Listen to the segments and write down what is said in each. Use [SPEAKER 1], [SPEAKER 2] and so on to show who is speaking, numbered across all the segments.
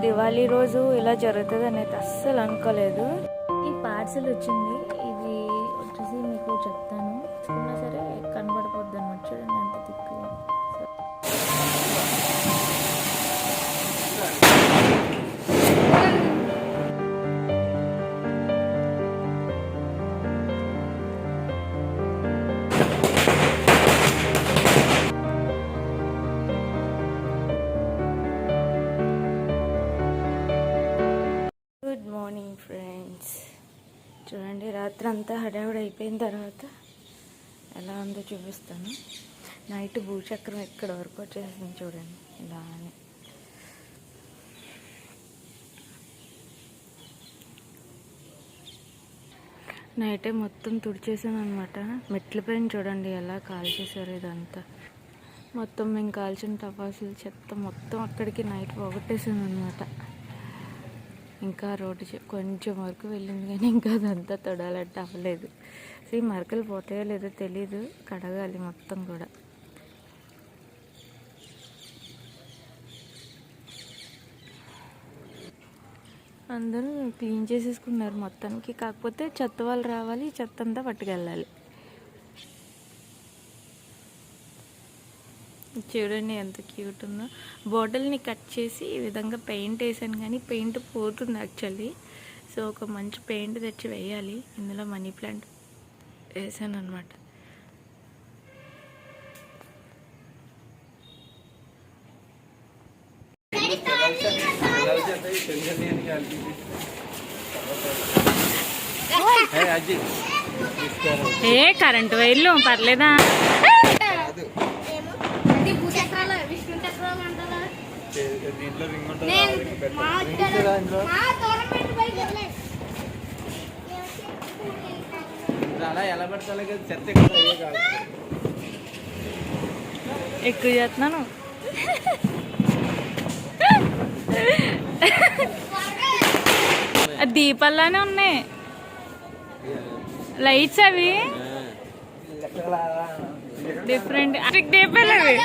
[SPEAKER 1] దివాళీ రోజు ఇలా జరుగుతుంది అనేది అస్సలు అనుకోలేదు. ఈ పార్సల్ వచ్చింది. ఇది వచ్చేసి మీకు చెప్తాను. ఫ్రెండ్స్ చూడండి రాత్రి అంతా హడావిడి అయిపోయిన తర్వాత ఎలా ఉందో చూపిస్తాను. నైట్ భూచక్రం ఎక్కడ వరకు వచ్చేసింది చూడండి ఇలా అని నైటే మొత్తం తుడిచేసాను అనమాట మెట్లపైన చూడండి ఎలా కాల్చేసారు ఇదంతా. మొత్తం మేము కాల్చిన టపాసులు చెత్త మొత్తం అక్కడికి నైట్ పోగొట్టేసాను అనమాట ఇంకా రోడ్డు కొంచెం వరకు వెళ్ళింది కానీ ఇంకా అదంతా తొడాలంటే అవ్వలేదు. సో ఈ మరకలు పోతాయో లేదో తెలీదు. కడగాలి మొత్తం కూడా. అందరూ క్లీన్ చేసేసుకున్నారు మొత్తానికి. కాకపోతే చెత్త వాళ్ళు రావాలి చెత్త అంతా పట్టుకెళ్ళాలి. చూడండి ఎంత క్యూట్ ఉందో. బాటిల్ని కట్ చేసి ఈ విధంగా పెయింట్ వేసాను కానీ పెయింట్ పోతుంది యాక్చువల్లీ సో ఒక మంచి పెయింట్ తెచ్చి వేయాలి. ఇందులో మనీ ప్లాంట్ వేసాను అనమాట ఏ కరెంట్ వైర్లు పర్లేదా
[SPEAKER 2] ఇది భూచక్రాలు విష్ణు చక్రాలు అంటారా
[SPEAKER 3] దీంట్లో రింగ్
[SPEAKER 2] నేను మా
[SPEAKER 3] ఉంటుంది
[SPEAKER 2] మా గవర్నమెంట్ బైక్ వదిలేదు.
[SPEAKER 3] అలా ఎలా పడతాలో కదా? చెత్త ఎక్కువ
[SPEAKER 1] చేస్తున్నాను. ఆ దీపాల్లానే ఉన్నాయి. లైట్స్ అవి. డిఫరెంట్. దీపాలు అవి.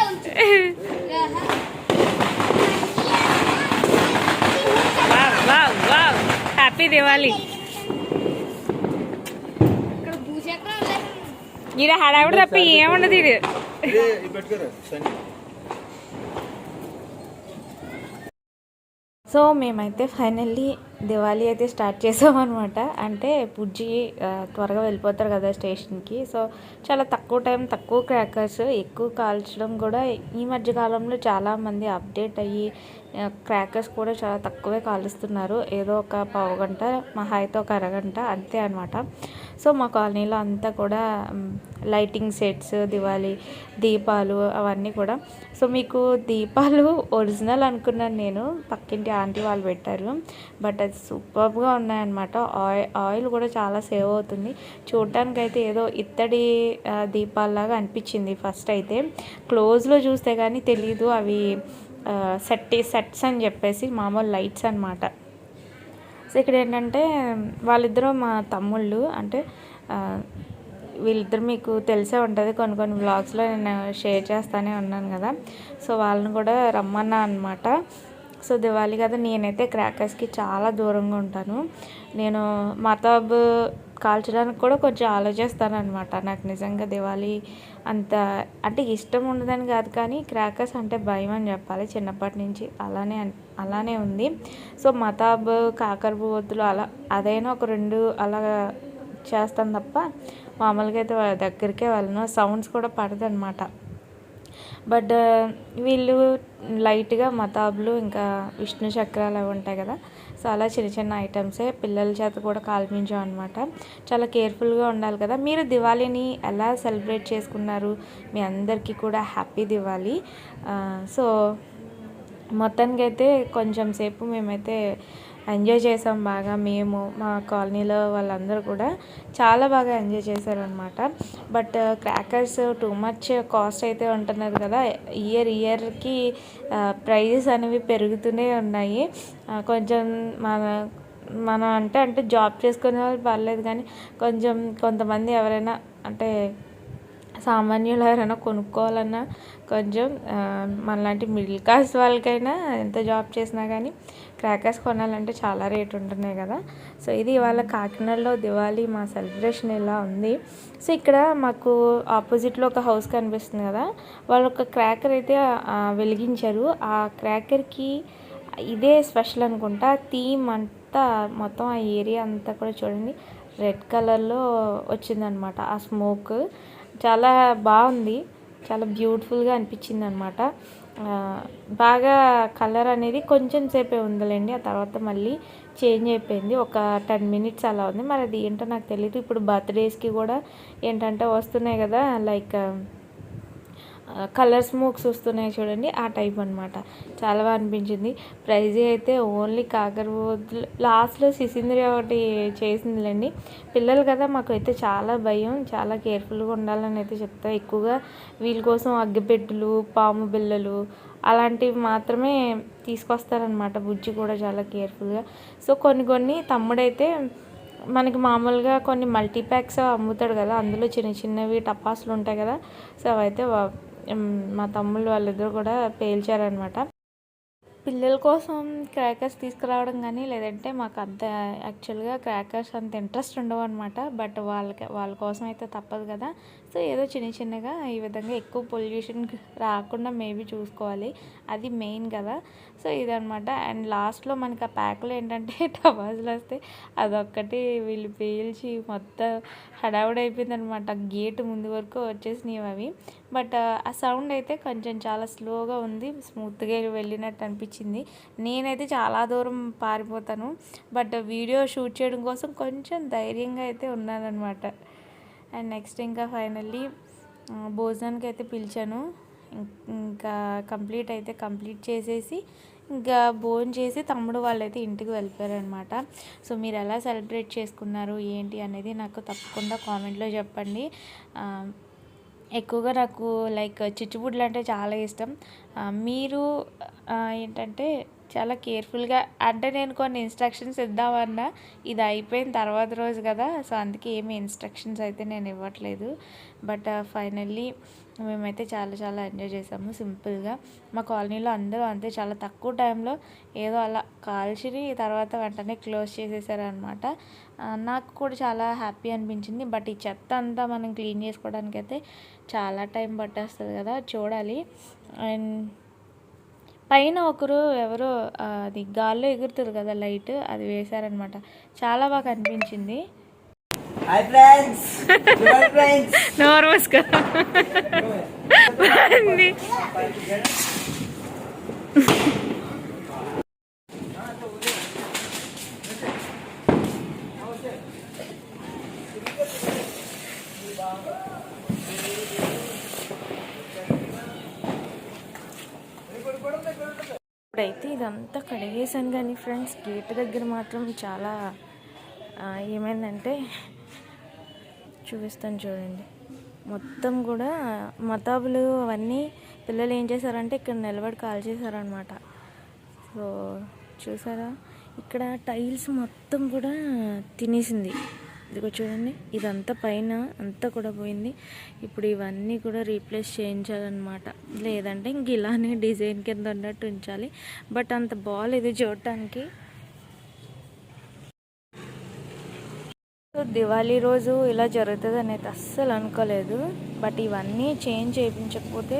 [SPEAKER 1] హ్యాపీ దివాలి
[SPEAKER 2] ఇక్కడ భూచక్రాలు లేవు.
[SPEAKER 1] ఇది హడావిడి తప్ప ఏముండదు ఇది.
[SPEAKER 3] పెట్టుకోరు సన్ని
[SPEAKER 1] సో మేమైతే ఫైనల్లీ దివాళీ అయితే స్టార్ట్ చేసామన్నమాట. అంటే బుజ్జి త్వరగా వెళ్ళిపోతారు కదా స్టేషన్కి. సో చాలా తక్కువ టైం తక్కువ క్రాకర్స్ ఎక్కువ కాల్చడం కూడా ఈ మధ్య కాలంలో చాలామంది అప్డేట్ అయ్యి క్రాకర్స్ కూడా చాలా తక్కువే కాలుస్తున్నారు. ఏదో ఒక పావు గంట మహా అయితే ఒక అరగంట అంతే అనమాట సో మా కాలనీలో అంతా కూడా లైటింగ్ సెట్స్ దివాళీ దీపాలు అవన్నీ కూడా. సో మీకు దీపాలు ఒరిజినల్ అనుకున్నాను నేను. పక్కింటి ఆంటీ వాళ్ళు పెట్టారు. బట్ అది సూపర్గా ఉన్నాయన్నమాట. ఆయిల్ ఆయిల్ కూడా చాలా సేవ్ అవుతుంది. చూడటానికి అయితే ఏదో ఇత్తడి ఆ, దీపాల్లాగా అనిపించింది ఫస్ట్ అయితే. క్లోజ్లో చూస్తే కానీ తెలీదు అవి సెట్ సెట్స్ అని చెప్పేసి మామూలు లైట్స్ అనమాట సో ఇక్కడ ఏంటంటే వాళ్ళిద్దరూ మా తమ్ముళ్ళు అంటే వీళ్ళిద్దరు మీకు తెలిసే ఉంటుంది. కొన్ని కొన్ని వ్లాగ్స్లో నేను షేర్ చేస్తానే ఉన్నాను కదా. సో వాళ్ళని కూడా రమ్మన్నా అనమాట సో దివాళీ కదా నేనైతే క్రాకర్స్కి చాలా దూరంగా ఉంటాను. నేను మతాబ్ కాల్చడానికి కూడా కొంచెం ఆలోచిస్తాను అనమాట నాకు నిజంగా దివాళీ అంత అంటే ఇష్టం ఉండదని కాదు కానీ క్రాకర్స్ అంటే భయం అని చెప్పాలి చిన్నప్పటి నుంచి. అలానే అలానే ఉంది. సో మతాబ్ కాకరబూవత్తులు అలా అదైనా ఒక రెండు అలా చేస్తాను తప్ప మామూలుగా అయితే వాళ్ళ దగ్గరికే వెళ్ళను. సౌండ్స్ కూడా పడదనమాట బట్ వీళ్ళు లైట్గా మతాబులు ఇంకా విష్ణు చక్రాలు అవి ఉంటాయి కదా. సో అలా చిన్న చిన్న ఐటమ్సే పిల్లల చేత కూడా కాల్పించాం అనమాట చాలా కేర్ఫుల్గా ఉండాలి కదా. మీరు దివాళీని ఎలా సెలబ్రేట్ చేసుకున్నారు? మీ అందరికీ కూడా హ్యాపీ దివాళీ. సో మొత్తానికి అయితే కొంచెం సేపు మేమైతే ఎంజాయ్ చేసాం బాగా. మేము మా కాలనీలో వాళ్ళందరూ కూడా చాలా బాగా ఎంజాయ్ చేశారనమాట but crackers too much cost అయితే ఉంటున్నారు కదా. ఇయర్ ఇయర్కి ప్రైజెస్ అనేవి పెరుగుతూనే ఉన్నాయి. కొంచెం మన మనం అంటే అంటే జాబ్ చేసుకునే వాళ్ళు పర్లేదు కానీ కొంచెం కొంతమంది ఎవరైనా అంటే సామాన్యులు ఎవరైనా కొనుక్కోవాలన్నా కొంచెం మనలాంటి మిడిల్ క్లాస్ వాళ్ళకైనా ఎంత జాబ్ చేసినా కానీ క్రాకర్స్ కొనాలంటే చాలా రేట్ ఉంటున్నాయి కదా. సో ఇది ఇవాళ కాకినాడలో దివాళీ మా సెలబ్రేషన్ ఇలా ఉంది. సో ఇక్కడ మాకు ఆపోజిట్లో ఒక హౌస్ కనిపిస్తుంది కదా. వాళ్ళు ఒక క్రాకర్ అయితే వెలిగించారు. ఆ క్రాకర్కి ఇదే స్పెషల్ అనుకుంటా. థీమ్ అంతా మొత్తం ఆ ఏరియా అంతా కూడా చూడండి. రెడ్ కలర్లో వచ్చిందనమాట. ఆ స్మోక్ చాలా బాగుంది. చాలా బ్యూటిఫుల్గా అనిపించింది అనమాట బాగా కలర్ అనేది కొంచెం సేపే ఉందిలేండి. ఆ తర్వాత మళ్ళీ చేంజ్ అయిపోయింది. ఒక టెన్ మినిట్స్ అలా ఉంది. మరి అది ఏంటో నాకు తెలియదు ఇప్పుడు బర్త్డేస్కి కూడా ఏంటంటే వస్తున్నాయి కదా లైక్ కలర్ స్మోక్స్ వస్తున్నాయి చూడండి ఆ టైప్ అనమాట చాలా బాగా అనిపించింది. ప్రైజ్ అయితే ఓన్లీ కాకరపోతులు లాస్ట్లో సిసింద్రి ఒకటి చేసిందిలేండి. పిల్లలు కదా మాకు అయితే చాలా భయం చాలా కేర్ఫుల్గా ఉండాలని అయితే చెప్తా. ఎక్కువగా వీళ్ళ కోసం అగ్గిపెట్టులు పాము బిళ్ళలు అలాంటివి మాత్రమే తీసుకొస్తారనమాట బుజ్జి కూడా చాలా కేర్ఫుల్గా సో కొన్ని కొన్ని తమ్ముడైతే మనకి మామూలుగా కొన్ని మల్టీప్యాక్స్ అమ్ముతాడు కదా అందులో చిన్న చిన్నవి టపాసులు ఉంటాయి కదా. సో అవైతే మా తమ్ముళ్ళు వాళ్ళిద్దరు కూడా పేల్చారనమాట. పిల్లల కోసం క్రాకర్స్ తీసుకురావడం కానీ లేదంటే మాకు అంత యాక్చువల్గా క్రాకర్స్ అంత ఇంట్రెస్ట్ ఉండవు అనమాట. బట్ వాళ్ళకి వాళ్ళ కోసం అయితే తప్పదు కదా. సో ఏదో చిన్న చిన్నగా ఈ విధంగా ఎక్కువ పొల్యూషన్ రాకుండా మేబీ చూసుకోవాలి. అది మెయిన్ కదా. సో ఇదనమాట అండ్ లాస్ట్లో మనకి ఆ ప్యాక్లో ఏంటంటే టపాసులు వస్తే అదొక్కటి వీళ్ళు పీల్చి మొత్తం హడావుడి అయిపోయిందనమాట గేట్ ముందు వరకు వచ్చేసినవి అవి. బట్ ఆ సౌండ్ అయితే కొంచెం చాలా స్లోగా ఉంది. స్మూత్గా వెళ్ళినట్టు అనిపించింది. నేనైతే చాలా దూరం పారిపోతాను. బట్ వీడియో షూట్ చేయడం కోసం కొంచెం ధైర్యంగా అయితే ఉన్నానన్నమాట. అండ్ నెక్స్ట్ ఇంకా ఫైనల్లీ భోజనానికి అయితే పిలిచాను. ఇంకా కంప్లీట్ అయితే కంప్లీట్ చేసేసి ఇంకా భోజనం చేసి తమ్ముడు వాళ్ళైతే ఇంటికి వెళ్ళిపోయారనమాట సో మీరు ఎలా సెలబ్రేట్ చేసుకున్నారు ఏంటి అనేది నాకు తప్పకుండా కామెంట్లో చెప్పండి. ఎక్కువగా నాకు లైక్ చిచ్చుబుడ్లు అంటే చాలా ఇష్టం. మీరు ఏంటంటే చాలా కేర్ఫుల్గా అంటే నేను కొన్ని ఇన్స్ట్రక్షన్స్ ఇద్దామన్నా ఇది అయిపోయిన తర్వాత రోజు కదా సో అందుకే ఏమి ఇన్స్ట్రక్షన్స్ అయితే నేను ఇవ్వట్లేదు. బట్ ఫైనల్లీ మేమైతే చాలా చాలా ఎంజాయ్ చేసాము సింపుల్గా. మా కాలనీలో అందరూ అంతే చాలా తక్కువ టైంలో ఏదో అలా కాల్చిని తర్వాత వెంటనే క్లోజ్ చేసేసారనమాట నాకు కూడా చాలా హ్యాపీ అనిపించింది. బట్ ఈ చెత్త అంతా మనం క్లీన్ చేసుకోవడానికి అయితే చాలా టైం పట్టేస్తుంది కదా చూడాలి. అండ్ పైన ఒకరు ఎవరో అది గాల్లో ఎగురుతుంది కదా లైట్ అది వేశారనమాట. చాలా బాగా అనిపించింది నోరు మూసుకో. ఇదంతా కానీ ఫ్రెండ్స్ గేట్ దగ్గర మాత్రం చాలా ఏమైందంటే చూపిస్తాను చూడండి. మొత్తం కూడా మతాబులు అవన్నీ పిల్లలు ఏం చేశారంటే ఇక్కడ నిలబడి కాల్ చేశారనమాట సో చూసారా? ఇక్కడ టైల్స్ మొత్తం కూడా తినేసింది. ఇదిగో చూడండి ఇదంతా పైన అంతా కూడా పోయింది. ఇప్పుడు ఇవన్నీ కూడా రీప్లేస్ చేయించాలన్నమాట. లేదంటే ఇంక ఇలానే డిజైన్ కింద ఉన్నట్టు ఉంచాలి. బట్ అంత బాగాలేదు చూడటానికి. సో దివాళీ రోజు ఇలా జరుగుతుంది అనేది అస్సలు అనుకోలేదు. బట్ ఇవన్నీ చేంజ్ చేయించకపోతే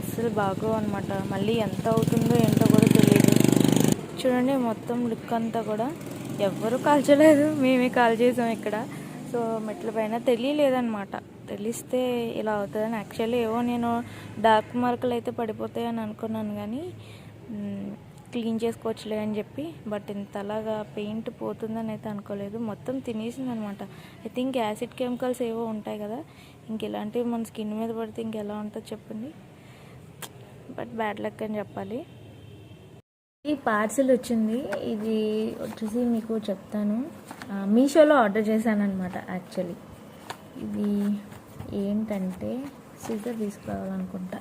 [SPEAKER 1] అస్సలు బాగో అనమాట మళ్ళీ ఎంత అవుతుందో ఏంటో కూడా తెలియదు చూడండి మొత్తం లుక్ అంతా కూడా. ఎవ్వరూ కాల్చలేదు మేమే కాల్ చేసాం ఇక్కడ. సో మెట్ల పైన తెలియలేదన్నమాట. తెలిస్తే ఇలా అవుతుందని యాక్చువల్లీ ఏవో నేను డార్క్ మార్కులు అయితే పడిపోతాయని అనుకున్నాను కానీ క్లీన్ చేసుకోవచ్చులే అని చెప్పి. బట్ ఇంతలాగా పెయింట్ పోతుందని అయితే అనుకోలేదు. మొత్తం తినేసింది అనమాట ఐ థింక్ యాసిడ్ కెమికల్స్ ఏవో ఉంటాయి కదా. ఇంక ఇలాంటివి మన స్కిన్ మీద పడితే ఇంకెలా ఉంటుందో చెప్పండి. బట్ బ్యాడ్ లక్ అని చెప్పాలి. ఈ పార్సిల్ వచ్చింది. ఇది వచ్చేసి మీకు చెప్తాను. మీషోలో ఆర్డర్ చేశాను అనమాట యాక్చువల్లీ. ఇది ఏంటంటే సిజర్ తీసుకురావాలనుకుంటా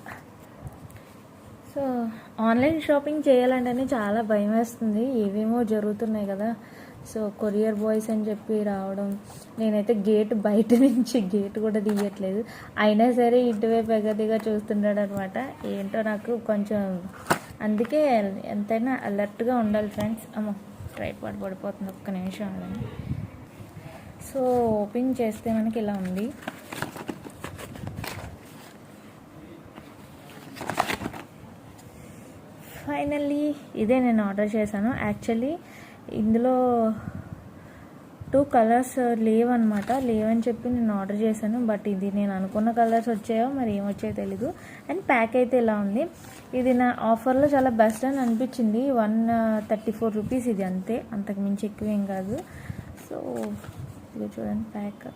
[SPEAKER 1] సో సో ఆన్లైన్ షాపింగ్ చేయాలంటేనే చాలా భయం వేస్తుంది. ఏవేమో జరుగుతున్నాయి కదా. సో కొరియర్ బాయ్స్ అని చెప్పి రావడం. నేనైతే గేట్ బయట నుంచి గేట్ కూడా తీయట్లేదు. అయినా సరే ఇటువైపు ఎగదిగా చూస్తున్నాడు అనమాట ఏంటో నాకు కొంచెం అందుకే ఎంతైనా అలర్ట్గా ఉండాలి ఫ్రెండ్స్. అమ్మో ట్రై పాటు పడిపోతుంది ఒక్క నిమిషం అలానే సో ఓపెన్ చేస్తే మనకి ఇలా ఉంది. ఫైనల్లీ ఇదే నేను ఆర్డర్ చేశాను. యాక్చువల్లీ ఇందులో టూ కలర్స్ లేవన్నమాట. లేవని చెప్పి నేను ఆర్డర్ చేశాను. బట్ ఇది నేను అనుకున్న కలర్స్ వచ్చాయో మరి ఏం వచ్చాయో తెలీదు. అండ్ ప్యాక్ అయితే ఇలా ఉంది? ఇది నా ఆఫర్లో చాలా బెస్ట్ అని అనిపించింది. వన్ థర్టీ ఫోర్ రూపీస్ ఇది అంతే. అంతకు మించి ఎక్కువ ఏం కాదు. సో ఇది చూడండి ప్యాక్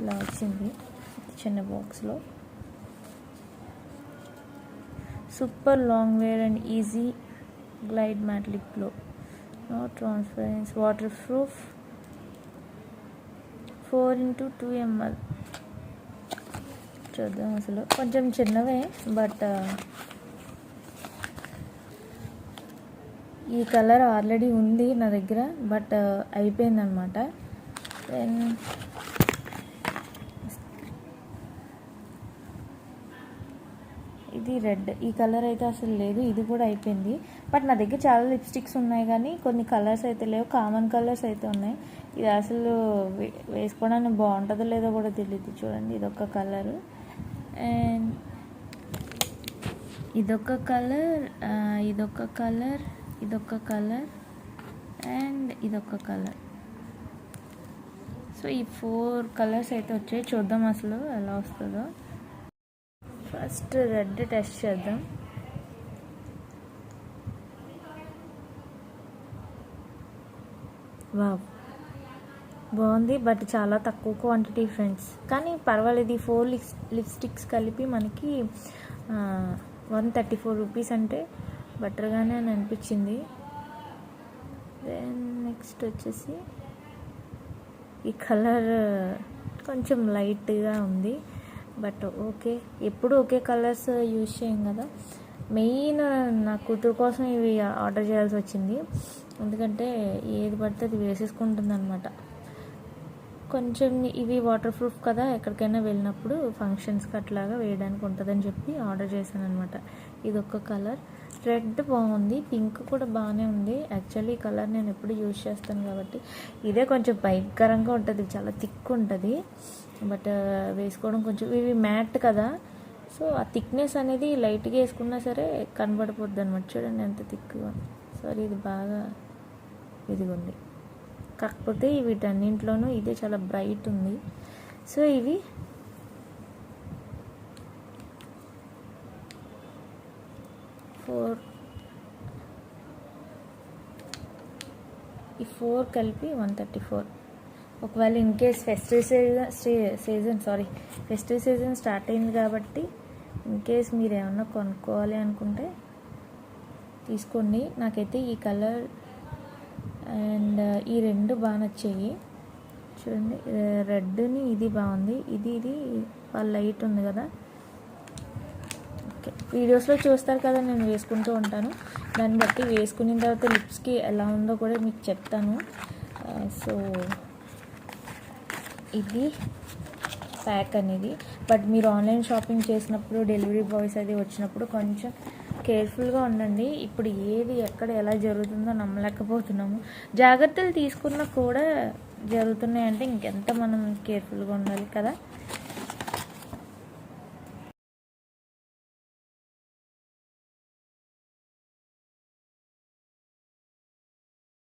[SPEAKER 1] ఇలా వచ్చింది. చిన్న బాక్స్లో. Super long wear and easy glide matte లిప్లో no transparence water four into two ML. చూద్దాం అసలు. కొంచెం చిన్నవే బట్ ఈ కలర్ ఆల్రెడీ ఉంది నా దగ్గర బట్ అయిపోయింది అనమాట దెన్ ఇది రెడ్. ఈ కలర్ అయితే అసలు లేదు ఇది కూడా అయిపోయింది. బట్ నా దగ్గర చాలా లిప్స్టిక్స్ ఉన్నాయి కానీ కొన్ని కలర్స్ అయితే లేవు. కామన్ కలర్స్ అయితే ఉన్నాయి. ఇది అసలు వే- వేసుకోవడానికి బాగుంటుందో లేదో కూడా తెలియదు చూడండి ఇదొక కలర్. అండ్ ఇదొక కలర్ ఇదొక కలర్ ఇదొక కలర్ అండ్ ఇదొక కలర్. సో ఈ ఫోర్ కలర్స్ అయితే వచ్చాయి. చూద్దాం అసలు ఎలా వస్తుందో. ఫస్ట్ రెడ్ టెస్ట్ చేద్దాం. వావ్. బాగుంది బట్ చాలా తక్కువ క్వాంటిటీ ఫ్రెండ్స్ కానీ పర్వాలేదు ఈ ఫోర్ లిప్స్ లిప్స్టిక్స్ కలిపి మనకి వన్ థర్టీ ఫోర్ రూపీస్ అంటే బెటర్గానే అని అనిపించింది. దెన్ నెక్స్ట్ వచ్చేసి ఈ కలర్ కొంచెం లైట్గా ఉంది. బట్ ఓకే ఎప్పుడు ఒకే కలర్స్ యూజ్ చేయం కదా. మెయిన్ నా కూతురు కోసం ఇవి ఆర్డర్ చేయాల్సి వచ్చింది. ఎందుకంటే ఏది పడితే అది వేసేసుకుంటుంది అనమాట కొంచెం ఇవి వాటర్ ప్రూఫ్ కదా ఎక్కడికైనా వెళ్ళినప్పుడు ఫంక్షన్స్కి అట్లాగా వేయడానికి ఉంటుందని చెప్పి ఆర్డర్ చేశాను అనమాట ఇది ఒక కలర్ రెడ్ బాగుంది పింక్ కూడా బాగానే ఉంది. యాక్చువల్లీ ఈ కలర్ నేను ఎప్పుడు యూజ్ చేస్తాను కాబట్టి ఇదే కొంచెం భయంకరంగా ఉంటుంది చాలా థిక్ ఉంటుంది. బట్ వేసుకోవడం కొంచెం ఇవి మ్యాట్ కదా. సో ఆ థిక్నెస్ అనేది లైట్గా వేసుకున్నా సరే కనబడిపోద్ది అనమాట చూడండి ఎంత థిక్గా సారీ ఇది బాగా ఇదిగోండి ఉంది కాకపోతే వీటన్నింటిలోనూ ఇదే చాలా బ్రైట్ ఉంది. సో ఇవి ఫోర్ ఈ ఫోర్ కలిపి వన్ థర్టీ ఫోర్. ఒకవేళ in case festive season season sorry festive season start అయింది కాబట్టి ఇన్ కేస్ మీరు ఏమన్నా కొనుక్కోవాలి అనుకుంటే తీసుకోండి. నాకైతే ఈ కలర్ అండ్ ఈ రెండు బాగా నచ్చాయి. చూడండి రెడ్ని ఇది బాగుంది. ఇది ఇది వాళ్ళ లైట్ ఉంది కదా. ఓకే. వీడియోస్లో చూస్తారు కదా నేను వేసుకుంటూ ఉంటాను. దాన్ని బట్టి వేసుకున్న తర్వాత లిప్స్కి ఎలా ఉందో కూడా మీకు చెప్తాను. సో ఇది ప్యాక్ అనేది. బట్ మీరు ఆన్లైన్ షాపింగ్ చేసినప్పుడు డెలివరీ బాయ్స్ అది వచ్చినప్పుడు కొంచెం కేర్ఫుల్గా ఉండండి. ఇప్పుడు ఏది ఎక్కడ ఎలా జరుగుతుందో నమ్మలేకపోతున్నాము. జాగ్రత్తలు తీసుకున్నా కూడా జరుగుతున్నాయంటే ఇంకెంత మనం కేర్ఫుల్గా ఉండాలి కదా?